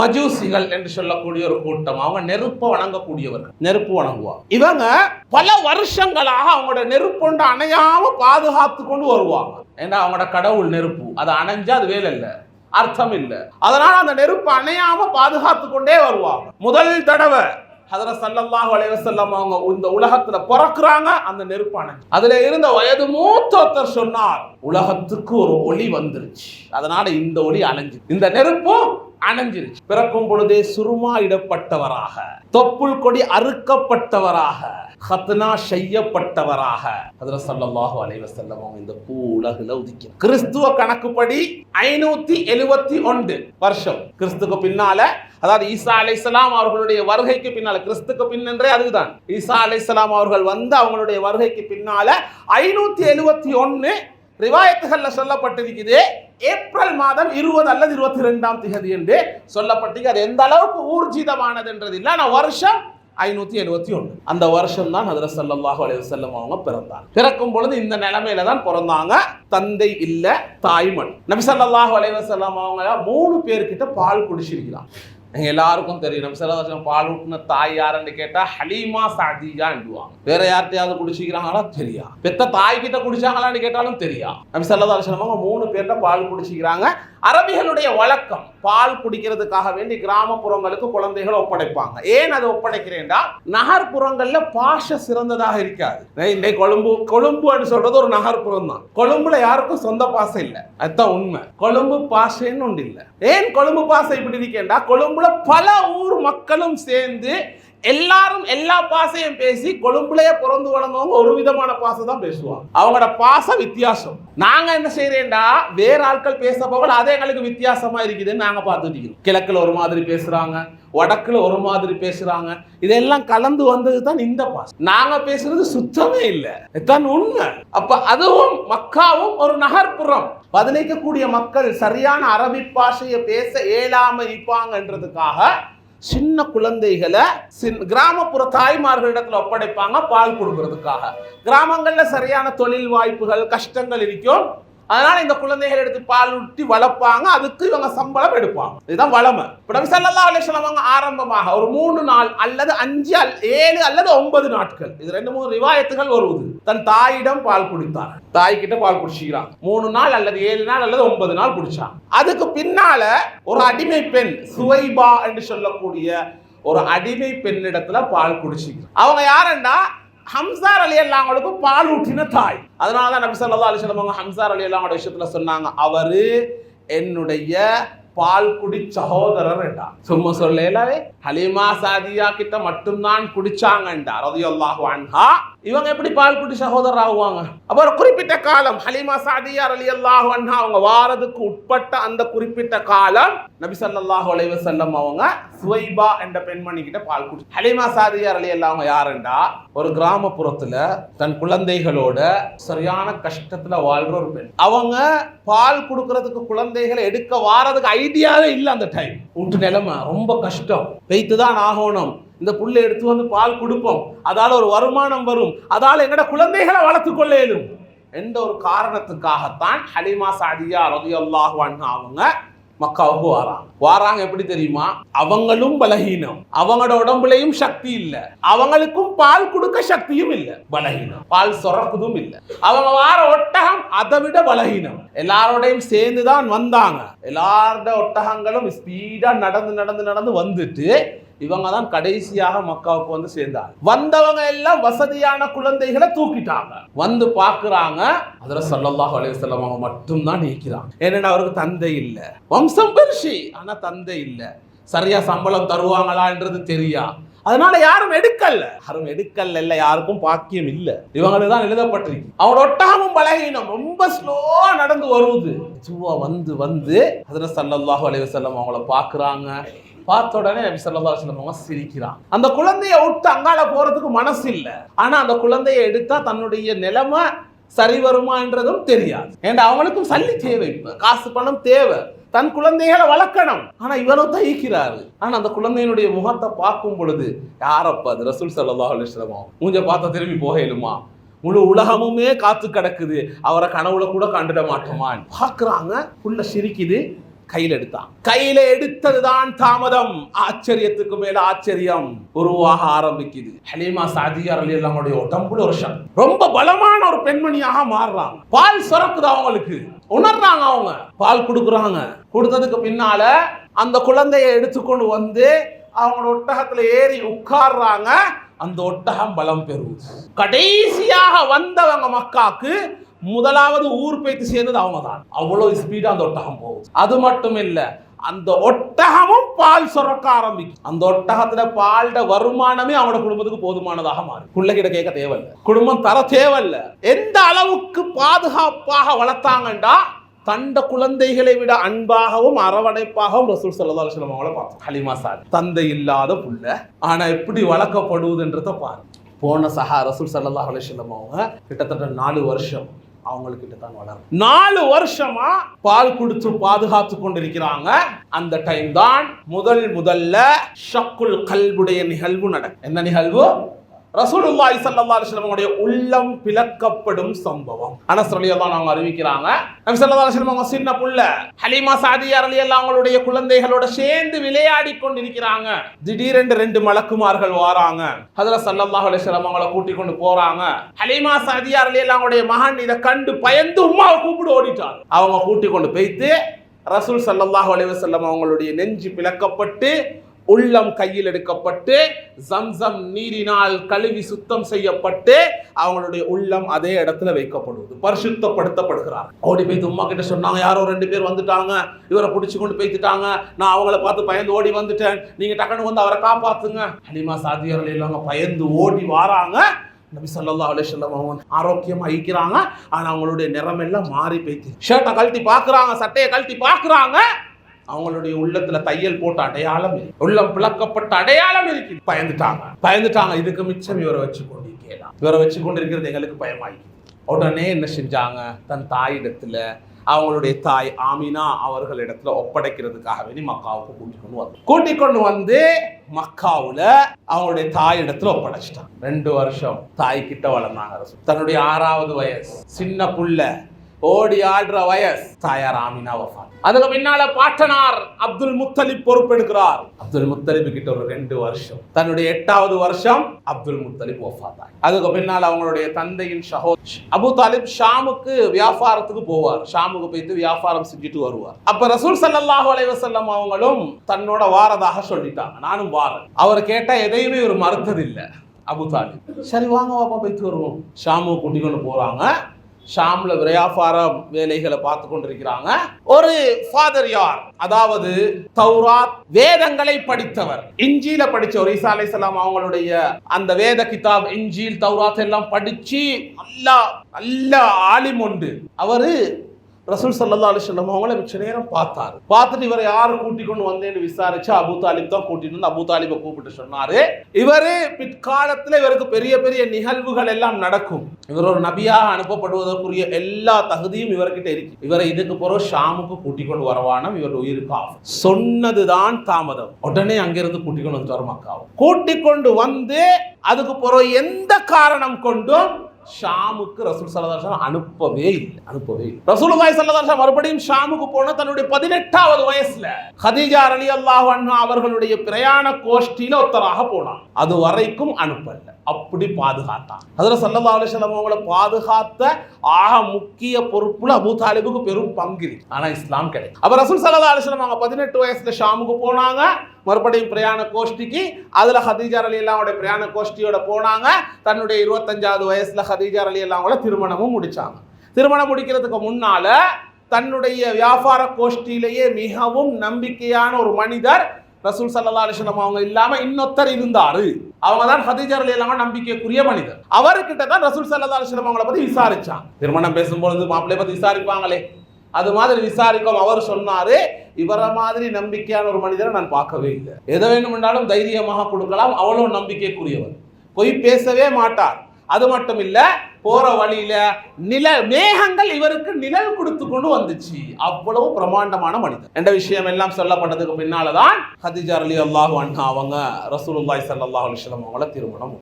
மஜூசிகள் என்று சொல்லக்கூடிய ஒரு கூட்டம். அவங்க நெருப்பை வணங்கக்கூடியவர்கள். நெருப்பு வணங்குவாங்க இவங்க பல வருஷங்களாக அவங்களோட நெருப்புண்டு அணையாம பாதுகாத்து கொண்டு வருவாங்க. ஏன்னா அவங்களோட கடவுள் நெருப்பு. அது அணைஞ்சா அது வேலை இல்லை. அர்த்தம் இல்லை. அதனால அந்த நெருப்பு அணையாம பாதுகாத்து கொண்டே வருவாங்க. முதல் தடவை ஹதரத் ஸல்லல்லாஹு அலைஹி வஸல்லம் அவங்க இந்த உலகத்துல பிறக்குறாங்க அந்த நெருப்பு அணைஞ்சு. அதுல இருந்த வயது மூத்த ஒருத்தர் சொன்னார் உலகத்துக்கு ஒரு ஒளி வந்துருச்சு. அதனால இந்த ஒளி அணைஞ்சு. இந்த நெருப்பும் அணைஞ்சிருச்சு. பிறக்கும் பொழுதே சுருமா இடப்பட்டவராக தொப்புள் கொடி அறுக்கப்பட்டவராக ஹத்னா செய்யப்பட்டவராக. ஹதரத் ஸல்லல்லாஹு அலைஹி அவங்க இந்த பூ உலகில் உதிக்க கிறிஸ்துவ கணக்குப்படி ஐநூத்தி எழுபத்தி ஒன்று வருஷம். கிறிஸ்துக்கு பின்னால அதாவது ஈசா அலைசலாம் அவர்களுடைய வருகைக்கு பின்னால கிறிஸ்துக்கு பின்னன்றே அதுதான். ஈசா அலைசலாம் அவர்கள் வந்து அவங்களுடைய வருகைக்கு பின்னால ஐநூத்தி எழுபத்தி ஒன்று ரிவாயத்துகள்ல சொல்லப்பட்டிருக்குது. ஏப்ரல் மாதம் இருபது அல்லது இருபத்தி ரெண்டாம் திகதி என்று சொல்லப்பட்டிருக்கு அது எந்த அளவுக்கு ஊர்ஜிதமானதுன்றது இல்லை ஆனால் வருஷம் ஐநூத்தி எழுவத்தி ஒன்று. அந்த வருஷம் தான் ஹதரத் ஸல்லல்லாஹு அலைஹி அவங்க பிறந்தாங்க. பிறக்கும் பொழுது இந்த நிலைமையில தான் பிறந்தாங்க. தந்தை இல்ல தாய்மண் நபி ஸல்லல்லாஹு அலைஹி செல்லம் அவங்க மூணு பேர்கிட்ட பால் குடிச்சிருக்கிறான் எங்கள் எல்லாருக்கும் தெரியும். நம்ம ஸல்லல்லாஹு பால் ஊட்டின தாய் யாருன்னு கேட்டால் ஹலீமா சாதியான்டுவாங்க வேற யார்கிட்டயாவது குடிச்சிக்கிறாங்களா? தெரியா. பெத்த தாய் கிட்ட குடிச்சாங்களான்னு கேட்டாலும் தெரியா. நம்ம ஸல்லல்லாஹு அலைஹி அவங்க மூணு பேர்கிட்ட பால் குடிச்சிக்கிறாங்க. அரபிகளுடைய வழக்கம். பால் குடிக்கிறதுக்காக வேண்டி கிராமப்புறங்களுக்கு குழந்தைகளை ஒப்படைப்பாங்க. ஏன் அதை ஒப்படைக்கிறேன்டா? நகர்ப்புறங்கள்ல பாஷ சிறந்ததாக இருக்காது. இன்னைக்கு கொழும்பு கொழும்புன்னு சொல்றது ஒரு நகர்ப்புறம் தான். கொழும்புல யாருக்கும் சொந்த பாசை இல்லை. அதுதான் உண்மை. கொழும்பு பாஷைன்னு ஒன்று இல்லை. ஏன் கொழும்பு பாசை இப்படி இருக்கேன்டா? கொழும்புல பல ஊர் மக்களும் சேர்ந்து எல்லாரும் எல்லா பாசையும் பேசி கொழும்புலயே பிறந்து வளர்ந்தவங்க ஒரு விதமான பாசை தான் பேசுவாங்க. அவங்களோட பாச வித்தியாசம். நாங்க என்ன செய்யறேன்டா வேற ஆட்கள் பேச போகல அதே எங்களுக்கு வித்தியாசமா இருக்குதுன்னு நாங்க பார்த்துட்டு கிழக்குல ஒரு மாதிரி பேசுறாங்க வடக்குல ஒரு மாதிரி பேசுறாங்க. இதெல்லாம் கலந்து வந்தது தான் இந்த பாசம் நாங்க பேசுறது சுத்தமே இல்லை. இதுதான் உண்மை. அப்ப அதுவும் மக்காவும் ஒரு நகர்ப்புறம். பதினைக்கக்கூடிய மக்கள் சரியான அரபி பாஷையை பேச இயலாம இருப்பாங்கன்றதுக்காக சின்ன குழந்தைகளை சின் கிராமப்புற தாய்மார்களிடத்தில் ஒப்படைப்பாங்க பால் கொடுக்கறதுக்காக. கிராமங்களில் சரியான தொழில் வாய்ப்புகள் கஷ்டங்கள் இருக்கும் அதனால இந்த குழந்தைகள் எடுத்து பால் ஊட்டி வளர்ப்பாங்க. அதுக்கு இவங்க சம்பளம் எடுப்பாங்க. இதுதான் வளமை. இப்ப நபி ஸல்லல்லாஹு அலைஹி அவங்க ஆரம்பமாக ஒரு மூணு நாள் அல்லது அஞ்சு அல் ஏழு அல்லது ஒன்பது நாட்கள். இது ரெண்டு மூணு ரிவாயத்துகள் வருவது தன் தாயிடம் பால் குடித்தார். தாய் கிட்ட பால் குடிச்சிக்கிறான். மூணு நாள் அல்லது ஏழு நாள் அல்லது ஒன்பது நாள் குடிச்சான். அதுக்கு பின்னால ஒரு அடிமை பெண் சுவைபா என்று சொல்லக்கூடிய ஒரு அடிமை பெண்ணிடத்துல பால் குடிச்சிக்கிறான். அவங்க யாருன்னா ஹம்சார் அலி அல்லாங்களுக்கு பால் ஊற்றின தாய். அதனால தான் நபி ஸல்லல்லாஹு அலைஹி அவங்க ஹம்சார் அலி அல்லாங்களோட விஷயத்துல சொன்னாங்க அவரு என்னுடைய பால் குடி சகோதரர் என்றார் சும்மா சொல்லலாவே ஹலீமா சாதியா கிட்ட மட்டும்தான் குடிச்சாங்கண்டா ரலியல்லாஹு அன்ஹா இவங்க எப்படி பால் குடி சகோதரர் ஆகுவாங்க அப்ப ஒரு குறிப்பிட்ட காலம் ஹலீமா சாதியா ரலியல்லாஹு அன்ஹா அவங்க வாரதுக்கு உட்பட்ட அந்த குறிப்பிட்ட காலம் நபி சல்லாஹு அலைவ செல்லம் அவங்க சுவைபா என்ற பெண்மணி கிட்ட பால் குடி ஹலீமா சாதியா அலி அல்லாஹ் யாருண்டா ஒரு கிராமப்புறத்துல தன் குழந்தைகளோட சரியான கஷ்டத்துல வாழ்ற ஒரு பெண் அவங்க பால் கொடுக்கறதுக்கு குழந்தைகளை எடுக்க வாரதுக்கு ஐடியாவே இல்லை அந்த டைம் வீட்டு நிலமை ரொம்ப கஷ்டம். வைத்து தான் ஆகணும். இந்த புல்லை எடுத்து வந்து பால் கொடுப்போம். அதால ஒரு வருமானம் வரும். அதால எங்கட குழந்தைகளை வளர்த்து கொள்ள எந்த என்ற ஒரு காரணத்துக்காகத்தான் ஹலிமா சாதியா ரதியல்லாஹு அவங்க மக்காவுக்கு வாராங்க. வாராங்க எப்படி தெரியுமா? அவங்களும் பலகீனம். அவங்களோட உடம்புலையும் சக்தி இல்ல. அவங்களுக்கும் பால் கொடுக்க சக்தியும் இல்ல. பலகீனம். பால் சுரக்குதும் இல்ல. அவங்க வார ஒட்டகம் அதை விட பலகீனம். எல்லாரோடையும் சேர்ந்து தான் வந்தாங்க. எல்லாரோட ஒட்டகங்களும் ஸ்பீடா நடந்து நடந்து நடந்து வந்துட்டு இவங்க தான் கடைசியாக மக்காவுக்கு வந்து சேர்ந்தாங்க. வந்தவங்க எல்லாம் வசதியான குழந்தைகளை தூக்கிட்டாங்க. வந்து பாக்குறாங்க அதுல ஸல்லல்லாஹு அலைஹி செல்லம் அவங்க மட்டும்தான் நீக்கிறாங்க ஏன்னா அவருக்கு தந்தை இல்லை. வம்சம் பெருசி ஆனா தந்தை இல்லை. சரியா சம்பளம் தருவாங்களான்றது தெரியா. அதனால யாரும் எடுக்கல. யாரும் எடுக்கல இல்ல யாருக்கும் பாக்கியம் இல்ல. இவங்களுக்கு தான் எழுதப்பட்டிருக்கு. அவனோட ஒட்டகமும் பலகீனம் ரொம்ப ஸ்லோவா நடந்து வருது. சுவா வந்து வந்து அதுல ஸல்லல்லாஹு அலைஹி செல்லம் அவங்கள பாக்குறாங்க பார்த்த உடனே நபி சொல்லா சொல்லுவாங்க சிரிக்கிறான். அந்த குழந்தைய விட்டு அங்கால போறதுக்கு மனசு இல்லை ஆனா அந்த குழந்தைய எடுத்தா தன்னுடைய நிலைமை சரி வருமான்றதும் தெரியாது. ஏன்னா அவங்களுக்கும் சல்லி தேவை காசு பணம் தேவை. தன் குழந்தைகளை வளர்க்கணும். ஆனா இவரும் தயிக்கிறாரு ஆனா அந்த குழந்தையினுடைய முகத்தை பார்க்கும் பொழுது யாரப்பா அது ரசூல் ஸல்லல்லாஹு அலைஹி மூஞ்ச பார்த்தா திரும்பி போகலுமா முழு உலகமுமே காத்து கிடக்குது. அவரை கனவுல கூட கண்டுட மாட்டோமா பார்க்குறாங்க. உள்ள சிரிக்குது. கையில் எடுத்தான். கையில எடுத்ததுதான் தாமதம். ஆச்சரியத்துக்கு மேல ஆச்சரியம் உருவாக ஆரம்பிக்குது. ஹலீமா சாதியார் அலி அல்லாமுடைய உடம்புல ஒரு சக்தி ரொம்ப பலமான ஒரு பெண்மணியாக மாறுறாங்க. பால் சுரக்குது அவங்களுக்கு. உணர்றாங்க அவங்க. பால் கொடுக்குறாங்க. கொடுத்ததுக்கு பின்னால அந்த குழந்தையை எடுத்துக்கொண்டு வந்து அவங்களோட ஒட்டகத்துல ஏறி உட்கார்றாங்க. அந்த ஒட்டகம் பலம் பெறுவது கடைசியாக வந்தவங்க மக்காக்கு முதலாவது ஊர் பேத்து சேர்ந்தது அவங்க தான் அவ்வளவு ஸ்பீடா அந்த ஒட்டகம் போகுது. அது மட்டும் இல்லை அந்த ஒட்டகமும் பால் சுரக்க ஆரம்பிக்கும். அந்த ஒட்டகத்துல பால்ட வருமானமே அவனோட குடும்பத்துக்கு போதுமானதாக மாறும். பிள்ளைகிட்ட கேட்க தேவையில்ல. குடும்பம் தர தேவையில்ல. எந்த அளவுக்கு பாதுகாப்பாக வளர்த்தாங்கண்டா தண்ட குழந்தைகளை விட அன்பாகவும் அரவணைப்பாகவும் ரசூல் சல்லா அலுவலம் அவங்கள பார்த்தோம் ஹலிமா சார் தந்தை இல்லாத புள்ள ஆனா எப்படி வளர்க்கப்படுவதுன்றத பாரு. போன சஹா ரசூல் சல்லா அலுவலம் அவங்க கிட்டத்தட்ட நாலு வருஷம் அவங்கக்கிட்ட தான் வளரும். நாலு வருஷமா பால் கொடுத்து பாதுகாத்து கொண்டிருக்கிறாங்க. அந்த டைம் தான் முதல் முதல்ல ஷக்குல் கல்புடைய நிகழ்வு நடக்கும். என்ன நிகழ்வு? ரசூலுல்லாஹி ஸல்லல்லாஹு அலைஹி வஸல்லம் உள்ளம் பிளக்கப்படும் சம்பவம். அனஸ் ரலியல்லாஹு அவங்க அறிவிக்கிறாங்க. நபி ஸல்லல்லாஹு அலைஹி வஸல்லம் அவங்க சின்ன புள்ள. ஹலீமா சாதியா ரலியல்லாஹு அவங்களுடைய குழந்தைகளோட சேர்ந்து விளையாடி கொண்டிருக்கிறாங்க. திடீரென்று ரெண்டு மலக்குமார்கள் வராங்க. ஹஜரத் ஸல்லல்லாஹு அலைஹி வஸல்லம் அவங்கள கூட்டி கொண்டு போறாங்க. ஹலீமா சாதியா ரலியல்லாஹு அவங்களுடைய மகன் இதை கண்டு பயந்து உம்மாவை கூப்பிட்டு ஓடிட்டார். அவங்க கூட்டி கொண்டு போய்த்து ரசூல் ஸல்லல்லாஹு அலைஹி வஸல்லம் அவங்களுடைய நெஞ்சு பிளக்கப்பட்டு உள்ளம் கையில் எடுக்கப்பட்டு ஜம்சம் நீரினால் கழுவி சுத்தம் செய்யப்பட்டு அவங்களுடைய உள்ளம் அதே இடத்துல வைக்கப்படுவது பரிசுத்தப்படுத்தப்படுகிறார். ஓடி போய் உமா கிட்ட சொன்னாங்க யாரோ ரெண்டு பேர் வந்துட்டாங்க இவரை பிடிச்சி கொண்டு போய்த்துட்டாங்க நான் அவங்கள பார்த்து பயந்து ஓடி வந்துட்டேன் நீங்க டக்குனு வந்து அவரை காப்பாத்துங்க. அனிமா சாதியார்கள் இல்லாம பயந்து ஓடி வாராங்க. நபி சொல்லா அலைஹி வஸல்லம் அவங்க ஆரோக்கியமா ஐக்கிறாங்க ஆனா அவங்களுடைய நிறமெல்லாம் மாறி போய்த்து ஷர்ட்டை கழட்டி பார்க்குறாங்க சட்டையை கழட்டி பார்க்குறாங்க. அவங்களுடைய உள்ளத்துல தையல் போட்ட அடையாளம் இருக்கு. உள்ளம் பிளக்கப்பட்ட அடையாளம் இருக்கு. பயந்துட்டாங்க. பயந்துட்டாங்க. இதுக்கு மிச்சம் இவரை வச்சு கொண்டிருக்கலாம் இவரை வச்சு கொண்டிருக்கிறது எங்களுக்கு பயமாயிருக்கு உடனே என்ன செஞ்சாங்க? தன் தாயிடத்துல அவங்களுடைய தாய் ஆமினா அவர்களிடத்துல ஒப்படைக்கிறதுக்காக வேண்டி மக்காவுக்கு கூட்டிக் கொண்டு வந்து கூட்டிக் கொண்டு வந்து மக்காவுல அவங்களுடைய தாயிடத்துல ஒப்படைச்சிட்டாங்க. ரெண்டு வருஷம் தாய் கிட்ட வளர்ந்தாங்க தன்னுடைய ஆறாவது வயசு. சின்ன புள்ள. ஓடி ஆடுற வயஸ் தாயார் ஆமினா வஃபாத் அதுக்கு பின்னால பாட்டனார் அப்துல் முத்தலிப் பொறுப்பெடுக்கிறார். அப்துல் முத்தலிப் கிட்ட ஒரு ரெண்டு வருஷம். தன்னுடைய எட்டாவது வருஷம் அப்துல் முத்தலிப் வஃபாத்தாய். அதுக்கு பின்னால் அவங்களுடைய தந்தையின் சகோ அபு தாலிப் ஷாமுக்கு வியாபாரத்துக்கு போவார். ஷாமுக்கு போயிட்டு வியாபாரம் செஞ்சுட்டு வருவார். அப்ப ரசூல் ஸல்லல்லாஹு அலைவசல்லம் அவங்களும் தன்னோட வாரதாக சொல்லிட்டாங்க. நானும் வாரேன். அவர் கேட்டா எதையுமே ஒரு மறுத்தது இல்ல அபு தாலிப். சரி வாங்க வாப்பா போயிட்டு வருவோம். ஷாமு கூட்டிக்கொண்டு போறாங்க. ஷாம்ல விரையாபாரம் வேலைகளை பார்த்து கொண்டிருக்கிறாங்க ஒரு ஃபாதர் யார்? அதாவது தௌராத் வேதங்களை படித்தவர். இஞ்சியில படிச்சவர் ஈசா அலைஹிஸ்ஸலாம் அவங்களுடைய அந்த வேத கிதாப் இஞ்சில் தௌராத் எல்லாம் படிச்சு நல்லா நல்ல ஆலிம் உண்டு. அவரு ரசூல் சல்லா அலிஸ்லம் அவங்கள மிச்ச நேரம் பார்த்தாரு பார்த்துட்டு இவரை யார் கூட்டி கொண்டு வந்தேன்னு விசாரிச்சு அபு தாலிப் தான் கூட்டிட்டு வந்து அபு தாலிபை கூப்பிட்டு சொன்னாரு இவரு பிற்காலத்துல இவருக்கு பெரிய பெரிய நிகழ்வுகள் எல்லாம் நடக்கும் இவர் ஒரு நபியாக அனுப்பப்படுவதற்குரிய எல்லா தகுதியும் இவர்கிட்ட இருக்கு இவரை இதுக்கு பிறகு ஷாமுக்கு கூட்டிக் கொண்டு வரவானம் இவர் உயிருக்கு ஆகும் சொன்னதுதான் தாமதம் உடனே அங்கிருந்து கூட்டிக் கொண்டு வந்து வரமாக்காவும் கூட்டிக் கொண்டு வந்து அதுக்கு பிறகு எந்த காரணம் கொண்டும் ஷாமுக்கு ரசூல் சல்லதாஷா அனுப்பவே இல்லை. அனுப்பவே இல்லை. ரசூலுல்லாஹி சல்லதாஷா மறுபடியும் ஷாமுக்கு போன தன்னுடைய பதினெட்டாவது வயசுல ஹதீஜா ரலியல்லாஹு அன்ஹா அவர்களுடைய பிரயாண கோஷ்டியில ஒருத்தராக போனான். அது வரைக்கும் அனுப்பல. அப்படி பாதுகாத்தான். அதில் சல்லல்லாஹு அலைஹி அவங்கள பாதுகாத்த ஆக முக்கிய பொறுப்புல அபு தாலிபுக்கு பெரும் பங்கு இருக்கு இஸ்லாம் கிடையாது அப்போ ரசூல் சல்லல்லாஹு அவங்க பதினெட்டு வயசுல ஷாமுக்கு போனாங்க. மறுபடியும் பிரயாண கோஷ்டிக்கு அதில் ஹதீஜார் அலி அல்லாவோட பிரயாண கோஷ்டியோட போனாங்க. தன்னுடைய இருபத்தஞ்சாவது வயசுல ஹதீஜார் அலி அல்லாவோட திருமணமும் முடிச்சாங்க. திருமணம் முடிக்கிறதுக்கு முன்னால தன்னுடைய வியாபார கோஷ்டியிலேயே மிகவும் நம்பிக்கையான ஒரு மனிதர் ரசூல் சல்லா அலிஸ்லம் அவங்க இல்லாம இன்னொருத்தர் இருந்தாரு. அவங்க தான் ஹதீஜர் அலி இல்லாம நம்பிக்கைக்குரிய மனிதர். அவர்கிட்ட தான் ரசூல் சல்லா அலிஸ்லம் அவங்கள பத்தி விசாரிச்சான். திருமணம் பேசும்பொழுது மாப்பிள்ளை பத்தி விசாரிப்பாங்களே. அது மாதிரி விசாரிக்கும் அவர் சொன்னாரு இவரை மாதிரி நம்பிக்கையான ஒரு மனிதரை நான் பார்க்கவே இல்லை. எதை வேண்டுமென்றாலும் தைரியமாக கொடுக்கலாம் அவ்வளவு நம்பிக்கைக்குரியவர். பொய் பேசவே மாட்டார். அது மட்டும் இல்லை போற வழியில நில மேகங்கள் இவருக்கு நிழல் கொடுத்து கொண்டு வந்துச்சு. அவ்வளவு பிரமாண்டமான மனிதன் என்ற விஷயம் எல்லாம் சொல்லப்பட்டதுக்கு பின்னாலதான் ஹதிஜா அலி அல்லாஹு அன்ஹா அவங்க ரசூலுல்லாஹி ஸல்லல்லாஹு அலைஹி அவங்கள திருமணம்